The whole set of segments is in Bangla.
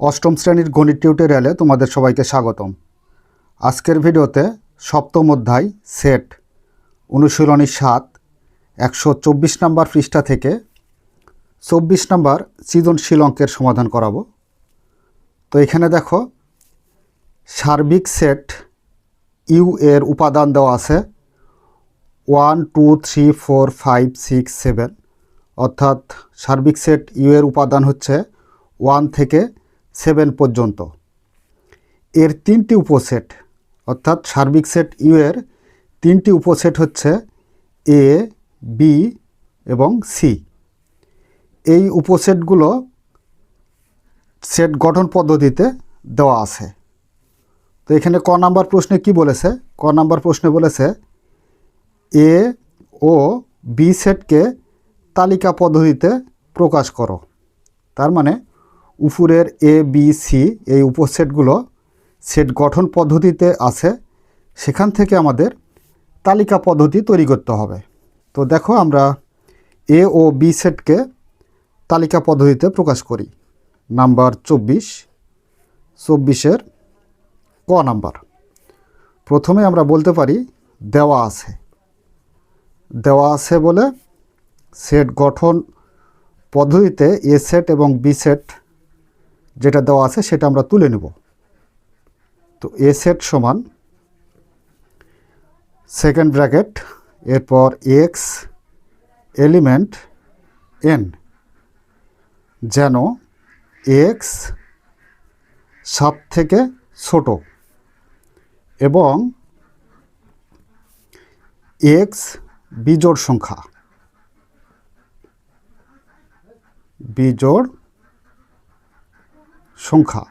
অষ্টম শ্রেণির গণিত টিউটোরিয়ালে তোমাদের সবাইকে স্বাগতম। আজকের ভিডিওতে সপ্তম অধ্যায় সেট, অনুশীলনী সাত, একশো চব্বিশ নম্বর পৃষ্ঠা থেকে চব্বিশ নম্বর সৃজনশীল অঙ্কের সমাধান করাবো। তো এখানে দেখো, সার্বিক সেট ইউ এর উপাদান দেওয়া আছে, one, two, three, four, five, six, seven. অর্থাৎ সার্বিক সেট ইউ এর উপাদান হচ্ছে ওয়ান থেকে সেভেন পর্যন্ত। এর তিনটি উপসেট, অর্থাৎ সার্বিক সেট ইউ এর, তিনটি উপসেট হচ্ছে এ, বি এবং সি। এই উপসেটগুলো সেট গঠন পদ্ধতিতে দেওয়া আছে। তো এখানে ক নাম্বার প্রশ্নে কি বলেছে? ক নাম্বার প্রশ্নে বলেছে এ ও বি সেটকে তালিকা পদ্ধতিতে প্রকাশ করো। তার মানে উপরের এ বি সি এই উপসেটগুলো সেট গঠন পদ্ধতিতে আছে, সেখান থেকে আমাদের তালিকা পদ্ধতি তৈরি করতে হবে। তো দেখো আমরা এ ও বি সেটকে তালিকা পদ্ধতিতে প্রকাশ করি। নাম্বার চব্বিশ, চব্বিশের ক নাম্বার। প্রথমে আমরা বলতে পারি দেওয়া আছে। দেওয়া আছে বলে সেট গঠন পদ্ধতিতে এ সেট এবং বি সেট যেটা দেওয়া আছে সেটা আমরা তুলে নেব। তো এ সেট সমান সেকেন্ড ব্র্যাকেট, এরপর এক্স এলিমেন্ট এন, যেন এক্স সাত থেকে ছোট এবং এক্স বিজোড় সংখ্যা। বিজোড় সংখ্যা,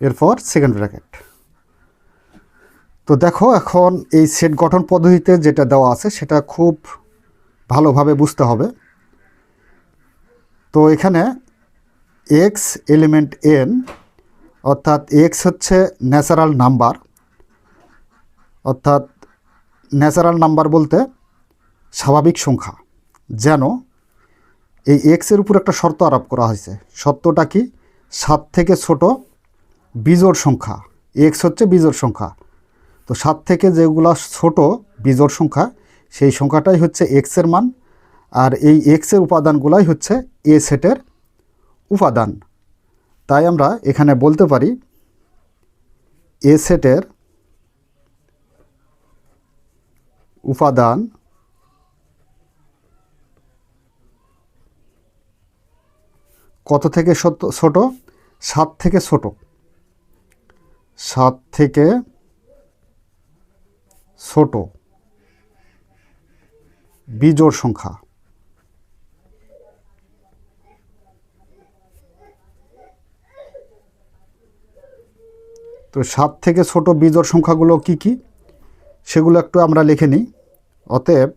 এরপর সেকেন্ড ব্র্যাকেট তো দেখো এখন এই সেট গঠন পদ্ধতিতে যেটা দেওয়া আছে সেটা খুব ভালোভাবে বুঝতে হবে। তো এখানে এক্স এলিমেন্ট এন অর্থাৎ এক্স হচ্ছে ন্যাচারাল নাম্বার অর্থাৎ ন্যাচারাল নাম্বার বলতে স্বাভাবিক সংখ্যা, যেন এই এক্সের উপর একটা শর্ত আরোপ করা হয়েছে। শর্তটা কি? সাত থেকে ছোট বিজোড় সংখ্যা। এক্স হচ্ছে বিজোড় সংখ্যা। তো সাত থেকে যেগুলো ছোট বিজোড় সংখ্যা, সেই সংখ্যাটাই হচ্ছে এক্সের মান, আর এই এক্সের উপাদানগুলাই হচ্ছে এ সেটের উপাদান। তাই আমরা এখানে বলতে পারি এ সেটের উপাদান কত থেকে ছোট? সাত থেকে ছোট। সাত থেকে ছোট। বিজোড় সংখ্যা। তো সাত থেকে ছোট বিজোড় সংখ্যাগুলো কি কি? সেগুলো একটু আমরা লিখে নিই। অতএব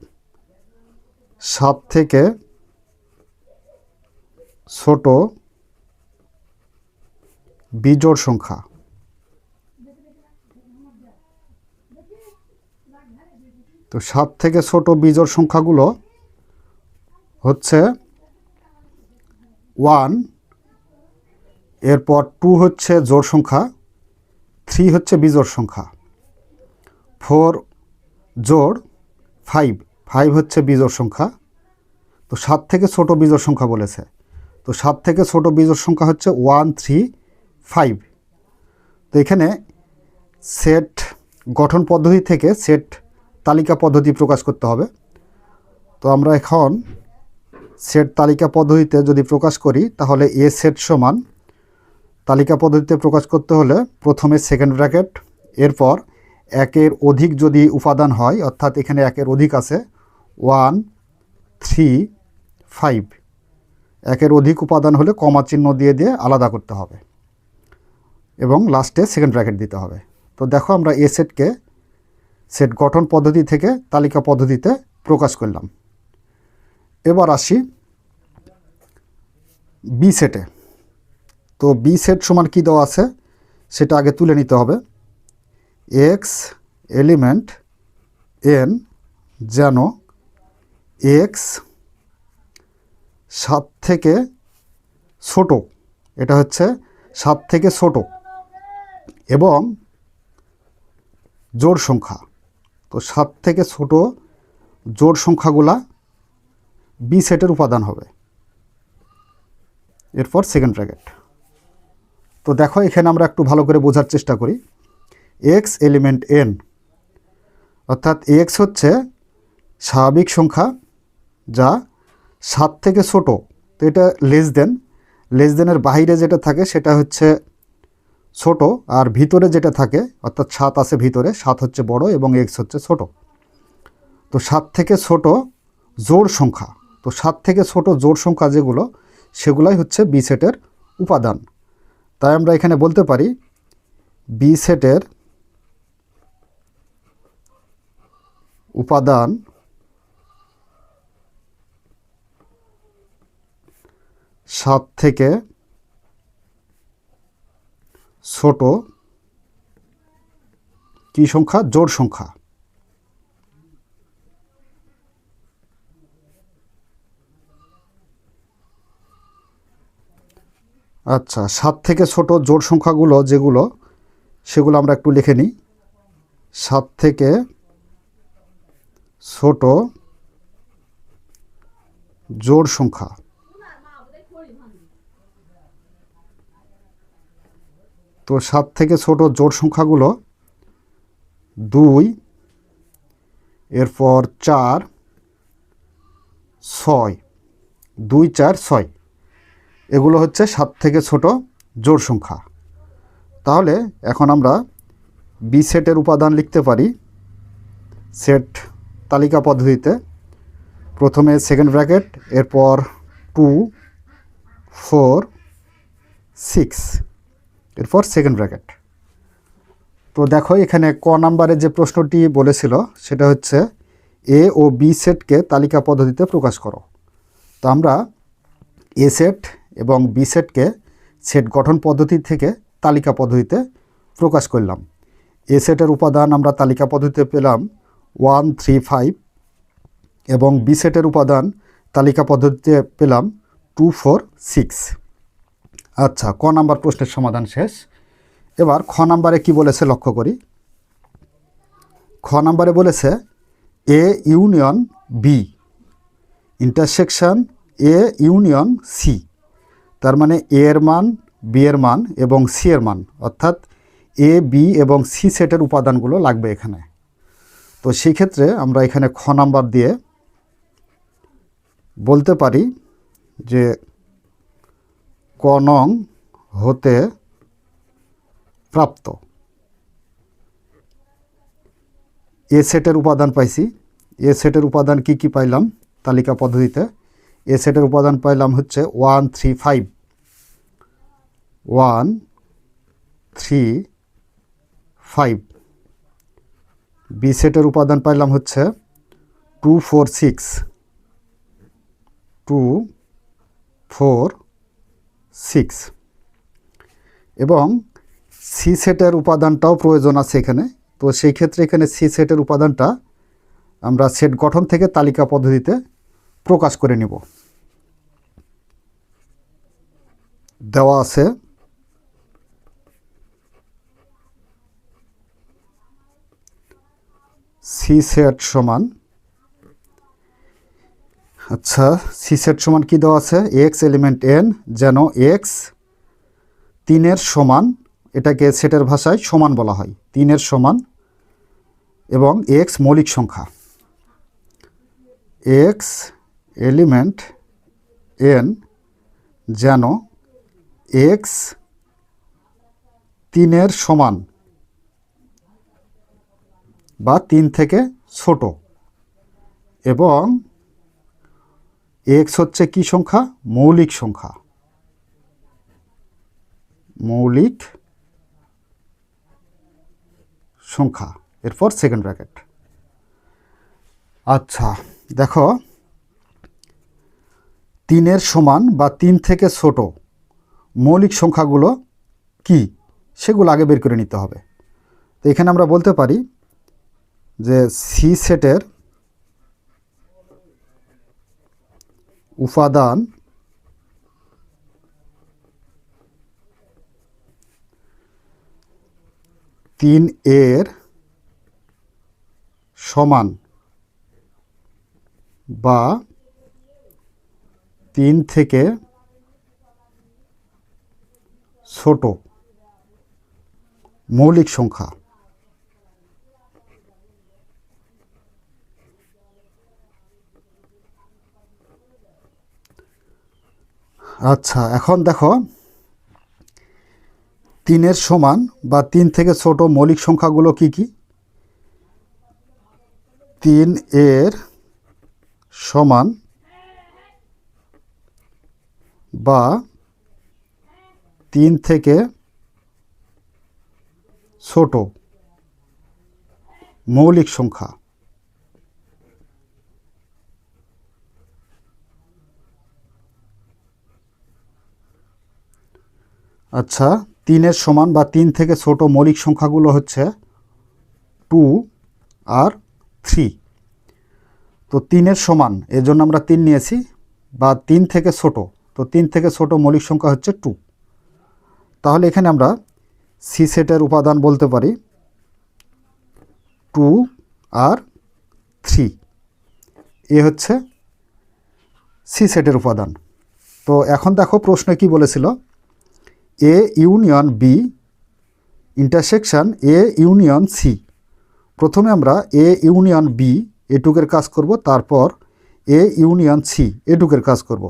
সাত থেকে ছোট বিজোড় সংখ্যা। তো সাত থেকে ছোট বিজোড় সংখ্যাগুলো হচ্ছে ওয়ান, এরপর টু হচ্ছে জোড় সংখ্যা, থ্রি হচ্ছে বিজোড় সংখ্যা। ফোর জোড়, ফাইভ ফাইভ হচ্ছে বিজোড় সংখ্যা। তো সাত থেকে ছোট বিজোড় সংখ্যা বলেছে। তো সব থেকে ছোট বিজোড় সংখ্যা হচ্ছে ওয়ান থ্রি ফাইভ তো এখানে সেট গঠন পদ্ধতি থেকে সেট তালিকা পদ্ধতি প্রকাশ করতে হবে। তো আমরা এখন সেট তালিকা পদ্ধতিতে যদি প্রকাশ করি, তাহলে এ সেট সমান তালিকা পদ্ধতিতে প্রকাশ করতে হলে প্রথমে সেকেন্ড ব্র্যাকেট এরপর একের অধিক যদি উপাদান হয়, অর্থাৎ এখানে একের অধিক আছে ওয়ান থ্রি ফাইভ একের অধিক উপাদান হলে কমা চিহ্ন দিয়ে দিয়ে আলাদা করতে হবে। এবং লাস্টে সেকেন্ড ব্র্যাকেট দিতে হবে। তো দেখো আমরা এ সেটকে সেট গঠন পদ্ধতি থেকে তালিকা পদ্ধতিতে প্রকাশ করলাম। এবার আসি বি সেটে তো বি সেট সমান কী দেওয়া আছে সেটা আগে তুলে নিতে হবে। এক্স এলিমেন্ট এন যেন এক্স সাত থেকে ছোট, এটা হচ্ছে সাত থেকে ছোট এবং জোড় সংখ্যা। তো সাত থেকে ছোট জোড় সংখ্যাগুলা বি সেটের উপাদান হবে। এরপর সেকেন্ড ব্র্যাকেট তো দেখো, এখানে আমরা একটু ভালো করে বোঝার চেষ্টা করি। এক্স এলিমেন্ট এন অর্থাৎ এক্স হচ্ছে স্বাভাবিক সংখ্যা যা সাত থেকে ছোট, তো এটা লেস দেন লেস দেনের বাইরে যেটা থাকে সেটা হচ্ছে ছোট আর ভিতরে যেটা থাকে, অর্থাৎ সাত আছে ভিতরে, সাত হচ্ছে বড় এবং এক্স হচ্ছে ছোট। তো সাত থেকে ছোট জোর সংখ্যা, তো সাত থেকে ছোট জোর সংখ্যা যেগুলো, সেগুলাই হচ্ছে বি সেটের উপাদান। তাই আমরা এখানে বলতে পারি বি সেটের উপাদান সাত থেকে ছোট কি সংখ্যা? জোড় সংখ্যা। আচ্ছা সাত থেকে ছোট জোড় সংখ্যাগুলো যেগুলো, সেগুলো আমরা একটু লিখে নিই। সাত থেকে ছোট জোড় সংখ্যা। তো সাত থেকে ছোট জোড় সংখ্যাগুলো দুই, এরপর চার, ছয়, দুই, চার, ছয়। এগুলো হচ্ছে সাত থেকে ছোট জোড় সংখ্যা। তাহলে এখন আমরা বি সেটের উপাদান লিখতে পারি। সেট তালিকা পদ্ধতিতে প্রথমে সেকেন্ড ব্র্যাকেট, এরপর টু, ফোর, সিক্স। এরপর সেকেন্ড ব্র্যাকেট তো দেখো এখানে ক নাম্বারে যে প্রশ্নটি বলেছিল, সেটা হচ্ছে এ ও বি সেটকে তালিকা পদ্ধতিতে প্রকাশ করো। তো আমরা এ সেট এবং বি সেটকে সেট গঠন পদ্ধতি থেকে তালিকা পদ্ধতিতে প্রকাশ করলাম। এ সেটের উপাদান আমরা তালিকা পদ্ধতিতে পেলাম ওয়ান থ্রি ফাইভ এবং বি সেটের উপাদান তালিকা পদ্ধতিতে পেলাম টু ফোর সিক্স আচ্ছা ক নাম্বার প্রশ্নের সমাধান শেষ। এবার খ নাম্বারে কি বলেছে লক্ষ্য করি। খ নাম্বারে বলেছে A union B, intersection A union C. তার মানে এ এর মান, বি এর মান এবং সি এর মান। অর্থাৎ এ, বি এবং সি সেটের উপাদানগুলো লাগবে এখানে। তো সেই ক্ষেত্রে আমরা এখানে খ নাম্বার দিয়ে বলতে পারি যে ক নং হতে প্রাপ্ত। এ সেটের উপাদান পাইছি। এ সেটের উপাদান কি কি পাইলাম তালিকা পদ্ধতিতে? এ সেটের উপাদান পাইলাম হচ্ছে one three five. One three five. B সেটের উপাদান পাইলাম হচ্ছে two four six. Two four six এবং সি সেটের উপাদানটাও প্রয়োজন আছে এখানে। তো সেই ক্ষেত্রে এখানে সি সেটের উপাদানটা আমরা সেট গঠন থেকে তালিকা পদ্ধতিতে প্রকাশ করে নিব। দেওয়া আছে সি সেট সমান আচ্ছা সি সেট সমান কী দেওয়া আছে? এক্স এলিমেন্ট এন যেন এক্স তিনের সমান, এটাকে সেটের ভাষায় সমান বলা হয়, তিনের সমান এবং এক্স মৌলিক সংখ্যা। এক্স এলিমেন্ট এন যেন এক্স তিনের সমান বা তিন থেকে ছোট এবং এক্স হচ্ছে কি সংখ্যা? মৌলিক সংখ্যা। মৌলিক সংখ্যা। এরপর সেকেন্ড ব্র্যাকেট আচ্ছা দেখো। তিনের সমান বা তিন থেকে ছোট মৌলিক সংখ্যাগুলো কি? সেগুলো আগে বের করে নিতে হবে। তো এখানে আমরা বলতে পারি যে সি সেটের উপাদান তিন এর সমান বা তিন থেকে ছোট মৌলিক সংখ্যা। আচ্ছা এখন দেখো। তিনের সমান বা তিন থেকে ছোট মৌলিক সংখ্যাগুলো কি কি? তিন এর সমান বা তিন থেকে ছোট মৌলিক সংখ্যা। আচ্ছা তিনের সমান বা তিন থেকে ছোট মৌলিক সংখ্যাগুলো হচ্ছে টু আর থ্রি। তো তিনের সমান এর জন্য আমরা তিন নিয়েছি, বা তিন থেকে ছোট, তো তিন থেকে ছোট মৌলিক সংখ্যা হচ্ছে টু। তাহলে এখানে আমরা সি সেটের উপাদান বলতে পারি টু আর থ্রি। এ হচ্ছে সি সেটের উপাদান। তো এখন দেখো প্রশ্নে কি বলেছিল? A union B intersection A union C প্রথমে আমরা এ ইউনিয়ন বি এটুকের কাজ করব, তারপর এ ইউনিয়ন সি এটুকের কাজ করব।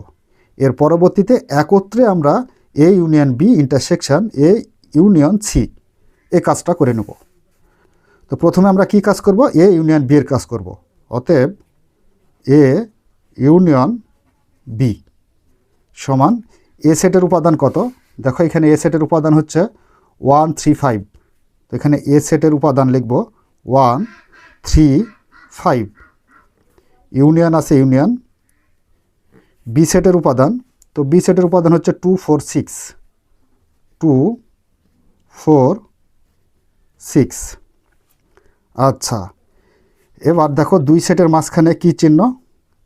এর পরবর্তীতে একত্রে আমরা A union B intersection A union C এ কাজটা করে নেব। তো প্রথমে আমরা কি কাজ করব? এ ইউনিয়ন বি এর কাজ করব। অতএব এ ইউনিয়ন বি সমান এ সেটের উপাদান কত? দেখো, এখানে এ সেটের উপাদান হচ্ছে ওয়ান থ্রি ফাইভ তো এখানে এ সেটের উপাদান লিখব ওয়ান থ্রি ফাইভ ইউনিয়ন আছে ইউনিয়ন বি সেটের উপাদান, তো বি সেটের উপাদান হচ্ছে two four six two four six আচ্ছা এবার দেখো, দুই সেটের মাঝখানে কি চিহ্ন?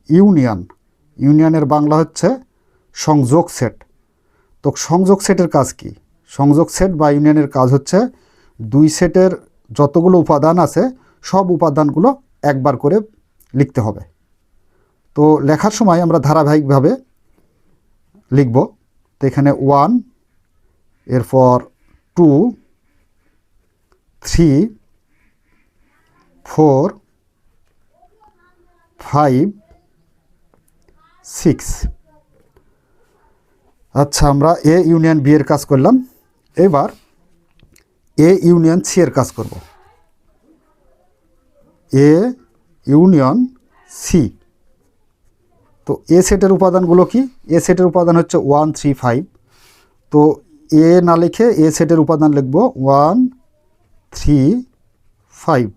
ইউনিয়ন ইউনিয়নের বাংলা হচ্ছে সংযোগ সেট তো সংযোগ সেটের কাজ কি? সংযোগ সেট বা ইউনিয়নের কাজ হচ্ছে দুই সেটের যতগুলো উপাদান আছে, সব উপাদানগুলো একবার করে লিখতে হবে। তো লেখার সময় আমরা ধারাবাহিকভাবে লিখব। তো এখানে ওয়ান, এরপর two, three, four, five, six. আচ্ছা আমরা এ ইউনিয়ন বি এর কাজ করলাম। এবার এ ইউনিয়ন সি এর কাজ করব। এ ইউনিয়ন সি তো এ সেটের উপাদানগুলো কি? এ সেটের উপাদান হচ্ছে ওয়ান থ্রি ফাইভ তো এ না লিখে এ সেটের উপাদান লিখব ওয়ান থ্রি ফাইভ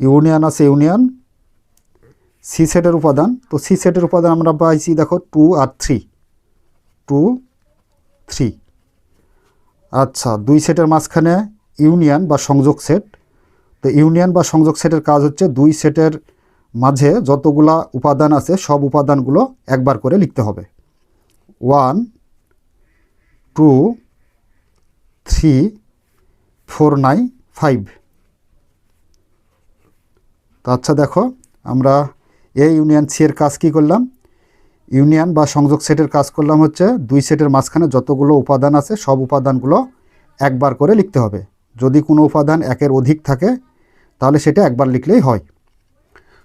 ইউনিয়ন আছে ইউনিয়ন সি সেটের উপাদান। তো সি সেটের উপাদান আমরা পাইছি, দেখো টু আর থ্রি টু থ্রি আচ্ছা দুই সেটের মাঝখানে ইউনিয়ন বা সংযোগ সেট তো ইউনিয়ন বা সংযোগ সেটের কাজ হচ্ছে দুই সেটের মাঝে যতগুলা উপাদান আছে, সব উপাদানগুলো একবার করে লিখতে হবে। One two three four nine five তো আচ্ছা দেখো, আমরা এ ইউনিয়ন সি এর কাজ কী করলাম? ইউনিয়ন বা সংযোগ সেটের কাজ করলাম হচ্ছে দুই সেটের মাঝখানে যতগুলো উপাদান আছে, সব উপাদানগুলো একবার করে লিখতে হবে। যদি কোনো উপাদান একের অধিক থাকে, তাহলে সেটা একবার লিখলেই হয়।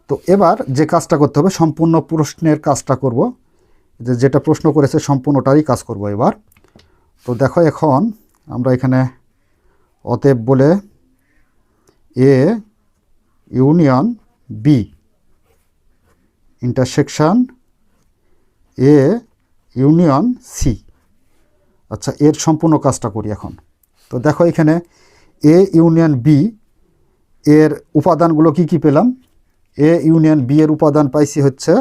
তো এবার যে কাজটা করতে হবে, সম্পূর্ণ প্রশ্নের কাজটা করব। যে যেটা প্রশ্ন করেছে, সম্পূর্ণটারই কাজ করব এবার। তো দেখো এখন আমরা এখানে অতএব বলে A, union B, intersection A union C আচ্ছা এর সম্পূর্ণ কাজটা করি এখন। তো দেখো এখানে এ ইউনিয়ন বি এর উপাদানগুলো কি কি পেলাম? এ ইউনিয়ন বি এর উপাদান পাইছি হচ্ছে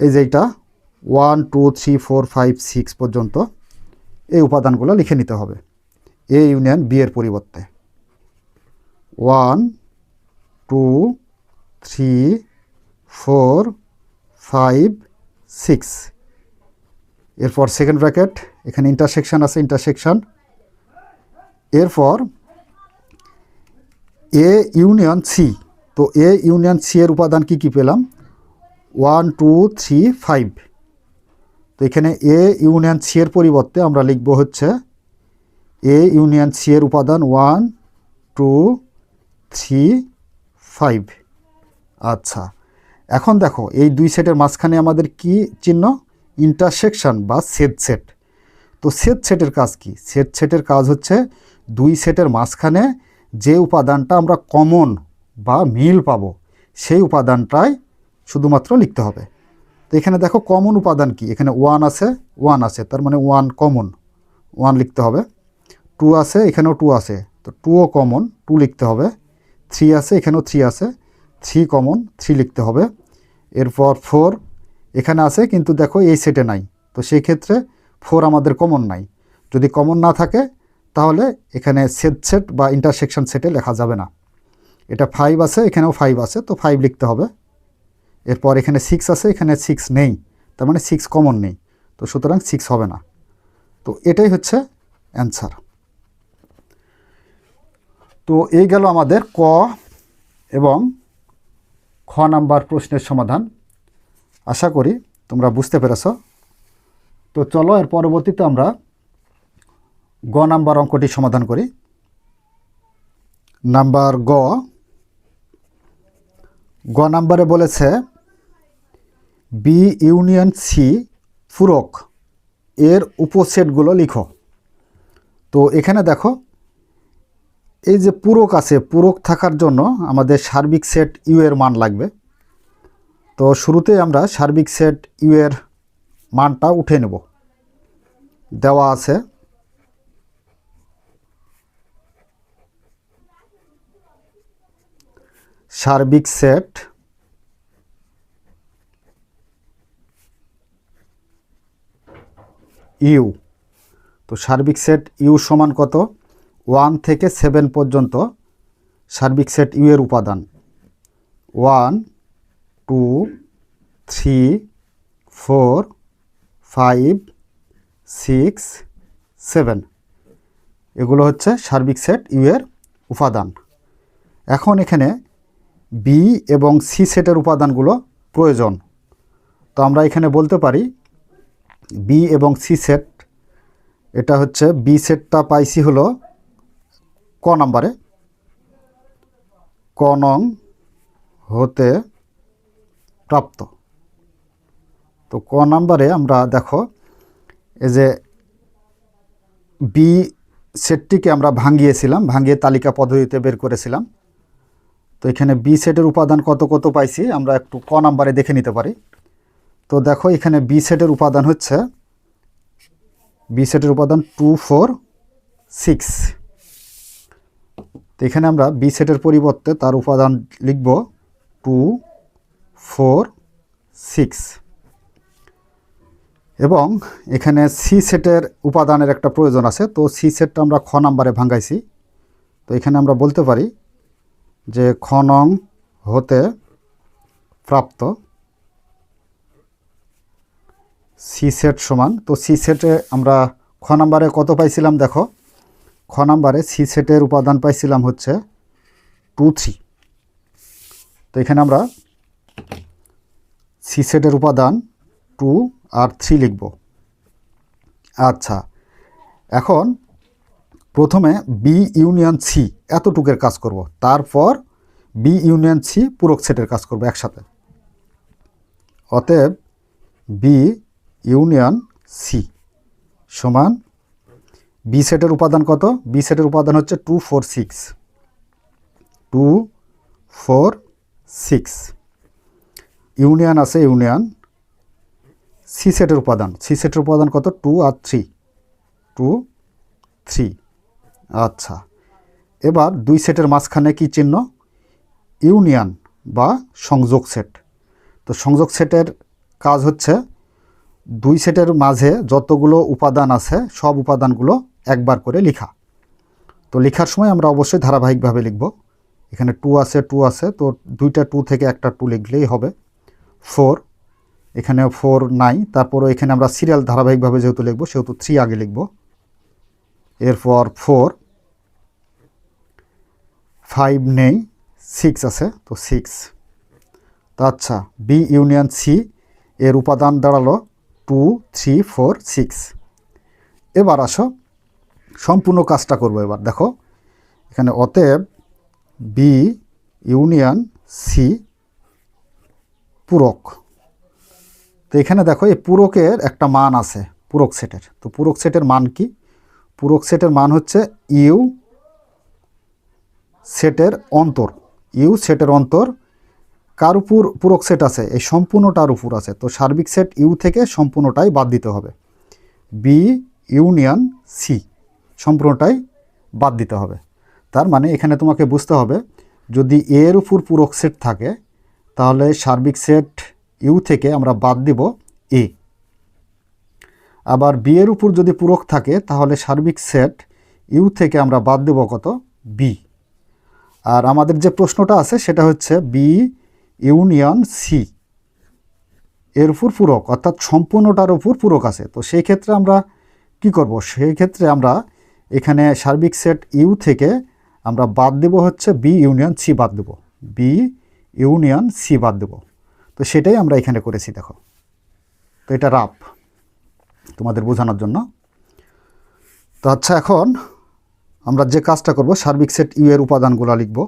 এই যে এইটা one two three four five six পর্যন্ত এই উপাদানগুলো লিখে নিতে হবে। এ ইউনিয়ন বি এর পরিবর্তে। One two three four five six এরপর সেকেন্ড ব্র্যাকেট এখানে ইন্টারসেকশন আছে ইন্টারসেকশন এরপর এ ইউনিয়ন সি তো এ ইউনিয়ন সি এর উপাদান কি কি পেলাম? ওয়ান টু থ্রি ফাইভ তো এখানে এ ইউনিয়ন সি এর পরিবর্তে আমরা লিখব হচ্ছে এ ইউনিয়ন সি এর উপাদান ওয়ান টু থ্রি ফাইভ আচ্ছা। এখন দেখো, এই দুই সেটের মাঝখানে আমাদের কি চিহ্ন? ইন্টারসেকশন বা সেট সেট তো সেট সেটের কাজ কি? সেট সেটের কাজ হচ্ছে দুই সেটের মাঝখানে যে উপাদানটা আমরা কমন বা মিল পাব, সেই উপাদানটাই শুধুমাত্র লিখতে হবে। তো এখানে দেখো কমন উপাদান কি? এখানে ওয়ান আছে ওয়ান আছে, তার মানে ওয়ান কমন ওয়ান লিখতে হবে। টু আছে, এখানেও টু আছে। তো টুও কমন টু লিখতে হবে। থ্রি আছে, এখানেও থ্রি আছে। থ্রি কমন, থ্রি লিখতে হবে। এরপর ফোর, এখানে আছে, কিন্তু দেখো এই সেটে নাই। তো সেই ক্ষেত্রে ফোর আমাদের কমন নাই। যদি কমন না থাকে, তাহলে এখানে সেট সেট বা ইন্টারসেকশন সেটে লেখা যাবে না। এটা ফাইভ আছে, এখানেও ফাইভ আছে, তো ফাইভ লিখতে হবে। এরপর এখানে সিক্স আছে, এখানে সিক্স নেই। তার মানে সিক্স কমন নেই। তো সুতরাং সিক্স হবে না। তো এটাই হচ্ছে অ্যান্সার তো এই গেল আমাদের ক এবং খ নাম্বার প্রশ্নের সমাধান। আশা করি তোমরা বুঝতে পেরেছ। তো চলো, এর পরবর্তীতে আমরা গ নাম্বার অঙ্কটি সমাধান করি। নাম্বার গ। গ নাম্বারে বলেছে, বি ইউনিয়ন সি পূরক। এর উপসেটগুলো লিখো। তো এখানে দেখো এই যে পূরক আছে, পূরক থাকার জন্য আমাদের সার্বিক সেট ইউ এর মান লাগবে। তো শুরুতে আমরা সার্বিক সেট ইউ এর মানটা উঠে নেব। দেওয়া আছে। সার্বিক সেট ইউ তো সার্বিক সেট ইউ সমান কত? ওয়ান থেকে সেভেন পর্যন্ত সার্বিক সেট ইউ এর উপাদান। One, two, three, four, five, six, seven. এগুলো হচ্ছে সার্বিক সেট ইউ এর উপাদান। এখন এখানে বি এবং সি সেটের উপাদানগুলো প্রয়োজন। তো আমরা এখানে বলতে পারি বি এবং সি সেট। এটা হচ্ছে বি সেটটা পাইছি হলো ক নাম্বারে? ক নং হতে প্রাপ্ত। তো ক নাম্বারে আমরা দেখো, এই যে বি সেটটিকে আমরা ভাঙিয়েছিলাম, ভাঙিয়ে তালিকা পদ্ধতিতে বের করেছিলাম। তো এখানে বি সেটের উপাদান কত কত পাইছি, আমরা একটু ক নাম্বারে দেখে নিতে পারি। তো দেখো, এখানে বি সেটের উপাদান হচ্ছে, বি সেটের উপাদান টু ফোর সিক্স। তো এখানে আমরা বি সেটের পরিবর্তে তার উপাদান লিখব টু ফোর সিক্স এবং এখানে সি সেটের উপাদানের একটা প্রয়োজন আছে, তো সি সেটটা আমরা খ নাম্বারে ভাঙ্গাইছি তো এখানে আমরা বলতে পারি যে খ নং হতে প্রাপ্ত সি সেট সমান। তো সি সেটে আমরা খ নাম্বারে কত পাইছিলাম, দেখো? খ নাম্বারে সি সেটের উপাদান পাইছিলাম হচ্ছে টু থ্রি তো এখানে আমরা সি সেটের উপাদান টু আর থ্রি লিখব। আচ্ছা এখন প্রথমে বি ইউনিয়ন সি এতটুকের কাজ করব, তারপর বি ইউনিয়ন সি পূরক সেটের কাজ করব একসাথে। অতএব বি ইউনিয়ন সি সমান বি সেটের উপাদান কত? বি সেটের উপাদান হচ্ছে two four six two four six union আছে ইউনিয়ন সি সেটের উপাদান। সি সেটের উপাদান কত? টু আর থ্রি টু থ্রি আচ্ছা। এবার দুই সেটের মাঝখানে কি চিহ্ন? ইউনিয়ন বা সংযোগ সেট তো সংযোগ সেটের কাজ হচ্ছে, দুই সেটের মাঝে যতগুলো উপাদান আছে, সব উপাদানগুলো একবার করে লেখা। তো লেখার সময় আমরা অবশ্যই ধারাবাহিকভাবে লিখব। এখানে টু আছে টু আছে, তো দুইটা টু থেকে একটা টু লিখলেই হবে। ফোর এখানে ফোর নাই, তারপরও এখানে আমরা সিরিয়াল ধারাবাহিকভাবে যেহেতু লিখব, সেহেতু থ্রি আগে লিখব। এরপর ফোর, ফাইভ নেই, সিক্স আছে, তো সিক্স। আচ্ছা বি ইউনিয়ন সি, এর উপাদান দাঁড়াল টু, থ্রি, ফোর, সিক্স। এবার আসো সম্পূর্ণ কাজটা করব এবার। দেখো, এখানে অতএব বি ইউনিয়ন সি পূরক। তো এখানে দেখো, এই পূরকের একটা মান আছে, পূরক সেটের। তো পূরক সেটের মান কি? পূরক সেটের মান হচ্ছে ইউ সেটের অন্তর। ইউ সেটের অন্তর, কার উপর পূরক সেট আছে? এই সম্পূর্ণটার উপর আছে। তো সার্বিক সেট ইউ থেকে সম্পূর্ণটাই বাদ দিতে হবে। বি ইউনিয়ন সি সম্পূর্ণটাই বাদ দিতে হবে। তার মানে এখানে তোমাকে বুঝতে হবে, যদি এ এর উপর পূরক সেট থাকে, তাহলে সার্বিক সেট ইউ থেকে আমরা বাদ দিব এ আবার বি এর উপর যদি পূরক থাকে, তাহলে সার্বিক সেট ইউ থেকে আমরা বাদ দেব কত? বি আর আমাদের যে প্রশ্নটা আছে, সেটা হচ্ছে বি ইউনিয়ন সি এর উপর পূরক, অর্থাৎ সম্পূর্ণটার উপর পূরক আছে। তো সেই ক্ষেত্রে আমরা কি করব? সেই ক্ষেত্রে আমরা এখানে সার্বিক সেট ইউ থেকে আমরা বাদ দেব হচ্ছে বি ইউনিয়ন, সি বাদ দেব। বি ইউনিয়ন, সি বাদ দেব। তো সেটাই আমরা এখানে করেছি, দেখো। তো এটা রাপ তোমাদের বোঝানোর জন্য। তো আচ্ছা এখন আমরা যে কাজটা করব, সার্বিক সেট ইউ এর উপাদানগুলো লিখব।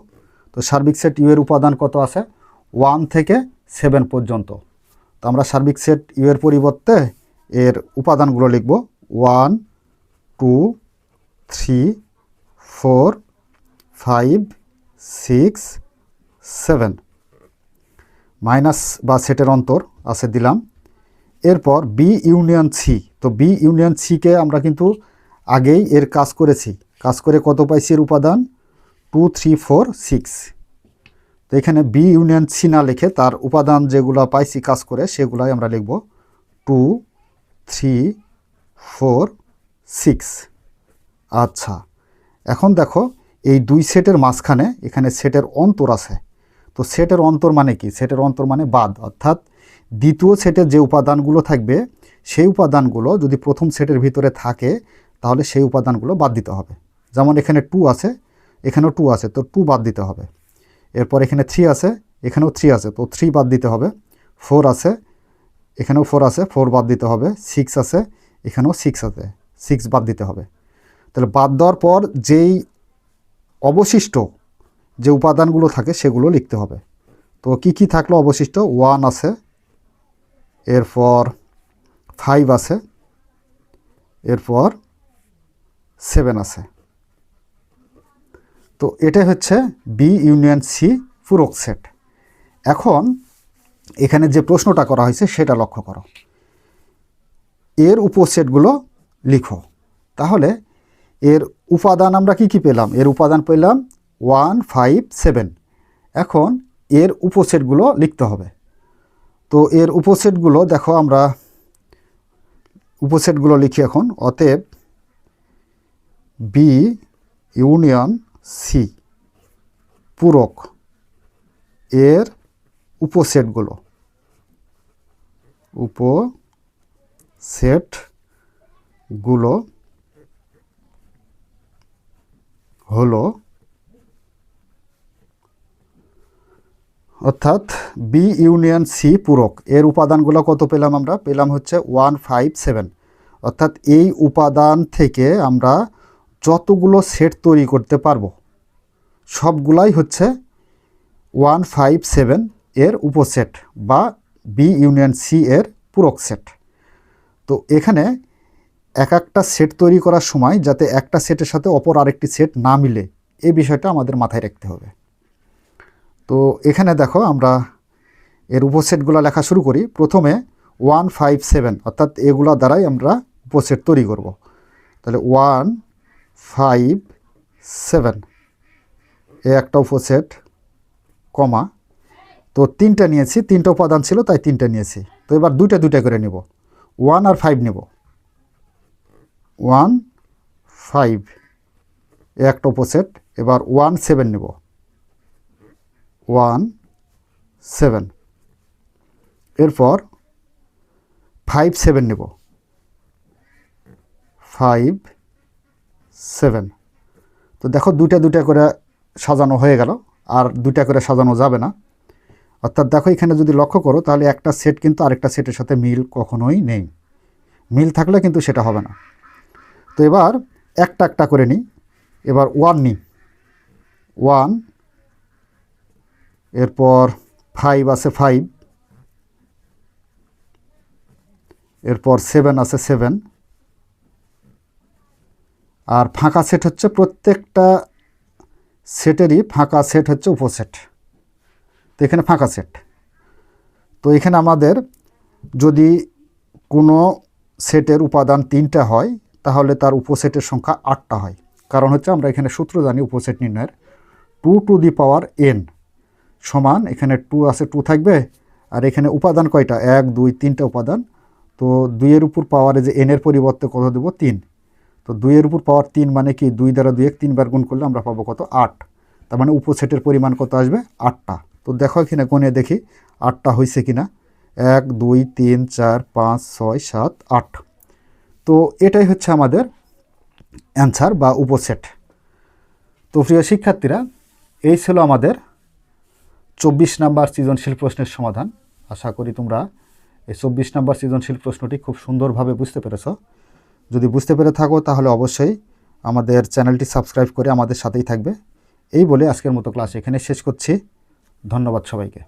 তো সার্বিক সেট ইউ এর উপাদান কত আছে? ওয়ান থেকে সেভেন পর্যন্ত। তো আমরা সার্বিক সেট ইউ এর পরিবর্তে এর উপাদানগুলো লিখব। One, two three four five six seven minus বা সেটের অন্তর আছে দিলাম। এরপর বি ইউনিয়ন সি তো বি ইউনিয়ন সিকে আমরা কিন্তু আগেই এর কাজ করেছি। কাজ করে কত পাইছি এর উপাদান? টু থ্রি ফোর সিক্স তো এখানে বি ইউনিয়ন সি না লিখে তার উপাদান যেগুলো পাইছি কাজ করে সেগুলাই আমরা লিখব টু থ্রি ফোর সিক্স আচ্ছা এখন দেখো, এই দুই সেটের মাঝখানে এখানে সেটের অন্তর আছে। তো সেটের অন্তর মানে কি? সেটের অন্তর মানে বাদ। অর্থাৎ দ্বিতীয় সেটের যে উপাদানগুলো থাকবে, সেই উপাদানগুলো যদি প্রথম সেটের ভিতরে থাকে, তাহলে সেই উপাদানগুলো বাদ দিতে হবে। যেমন এখানে টু আছে, এখানেও টু আছে, তো টু বাদ দিতে হবে। এরপর এখানে থ্রি আছে, এখানেও থ্রি আছে, তো থ্রি বাদ দিতে হবে। ফোর আছে, এখানেও ফোর আছে ফোর বাদ দিতে হবে। সিক্স আছে, এখানেও সিক্স আছে সিক্স বাদ দিতে হবে। তাহলে বাদ দেওয়ার পর যেই অবশিষ্ট যে উপাদানগুলো থাকে সেগুলো লিখতে হবে। তো কি কি থাকল অবশিষ্ট? ওয়ান আছে, এরপর ফাইভ আছে, এরপর সেভেন আছে। তো এটা হচ্ছে বি ইউনিয়ন সি পূরক সেট এখন এখানে যে প্রশ্নটা করা হয়েছে সেটা লক্ষ্য করো। এর উপসেটগুলো লিখো। তাহলে এর উপাদান আমরা কি কি পেলাম? এর উপাদান পেলাম ওয়ান, ফাইভ, সেভেন। এখন এর উপসেটগুলো লিখতে হবে। তো এর উপসেটগুলো দেখো আমরা উপসেটগুলো লিখি এখন। অতএব বি ইউনিয়ন সি পূরক এর উপসেটগুলো। উপসেটগুলো হলো অর্থাৎ বি ইউনিয়ন সি পূরক। এর উপাদানগুলো কত পেলাম আমরা? পেলাম হচ্ছে ওয়ান ফাইভ সেভেন অর্থাৎ এই উপাদান থেকে আমরা যতগুলো সেট তৈরি করতে পারব, সবগুলাই হচ্ছে ওয়ান ফাইভ সেভেন এর উপসেট বা বি ইউনিয়ন সি এর পূরক সেট। তো এখানে এক একটা সেট তৈরি করার সময় যাতে একটা সেটের সাথে অপর আরেকটি সেট না মিলে, এই বিষয়টা আমাদের মাথায় রাখতে হবে। তো এখানে দেখো আমরা এর উপসেটগুলো লেখা শুরু করি। প্রথমে ওয়ান ফাইভ সেভেন অর্থাৎ এগুলো দ্বারাই আমরা উপসেট তৈরি করব। তাহলে ওয়ান ফাইভ সেভেন এ একটা উপসেট কমা। তো তিনটা নিয়েছি, তিনটা উপাদান ছিল, তাই তিনটা নিয়েছি। তো এবার দুইটা দুইটা করে নেব। ওয়ান আর ফাইভ নেব। ওয়ান, ফাইভ একটা উপসেট এবার ওয়ান, সেভেন নেব। One, seven. এরপর ফাইভ, সেভেন নেব। Five, seven. তো দেখো দুটা দুইটা করে সাজানো হয়ে গেল, আর দুইটা করে সাজানো যাবে না। অর্থাৎ দেখো এখানে যদি লক্ষ্য করো, তাহলে একটা সেট কিন্তু আরেকটা সেটের সাথে মিল কখনোই নেই। মিল থাকলে কিন্তু সেটা হবে না। তো এবার একটা একটা করে নিই। এবার ওয়ান নিই। ওয়ান এরপর ফাইভ আছে ফাইভ এরপর সেভেন আছে সেভেন আর ফাঁকা সেট হচ্ছে প্রত্যেকটা সেটেরই ফাঁকা সেট হচ্ছে উপসেট তো এখানে ফাঁকা সেট তো এখানে আমাদের যদি কোনো সেটের উপাদান তিনটা হয় তাহলে তার উপসেটের সংখ্যা আটটা হয়। কারণ হচ্ছে আমরা এখানে সূত্র জানি উপসেট নির্ণয়ের। Two to the power N সমান এখানে টু আছে, টু থাকবে। আর এখানে উপাদান কয়টা? এক, দুই, তিনটা উপাদান। তো দুইয়ের উপর পাওয়ারে যে এনের পরিবর্তে কত দেবো? তিন। তো দুইয়ের উপর পাওয়ার তিন মানে কি? দুই দ্বারা দুই এক তিনবার গুণ করলে আমরা পাবো কত? আট। তার মানে উপসেটের পরিমাণ কত আসবে? আটটা। তো দেখো এখানে গুণে দেখি আটটা হয়েছে কি না এক, দুই, তিন, চার, পাঁচ, ছয়, সাত, আট। তো এটাই হচ্ছে আমাদের অ্যান্সার বা উপসেট তো প্রিয় শিক্ষার্থীরা, এই ছিল আমাদের চব্বিশ নাম্বার সৃজনশীল প্রশ্নের সমাধান। আশা করি তোমরা এই চব্বিশ নাম্বার সৃজনশীল প্রশ্নটি খুব সুন্দরভাবে বুঝতে পেরেছ। যদি বুঝতে পেরে থাকো, তাহলে অবশ্যই আমাদের চ্যানেলটি সাবস্ক্রাইব করে আমাদের সাথেই থাকবে। এই বলে আজকের মতো ক্লাস এখানে শেষ করছি। ধন্যবাদ সবাইকে।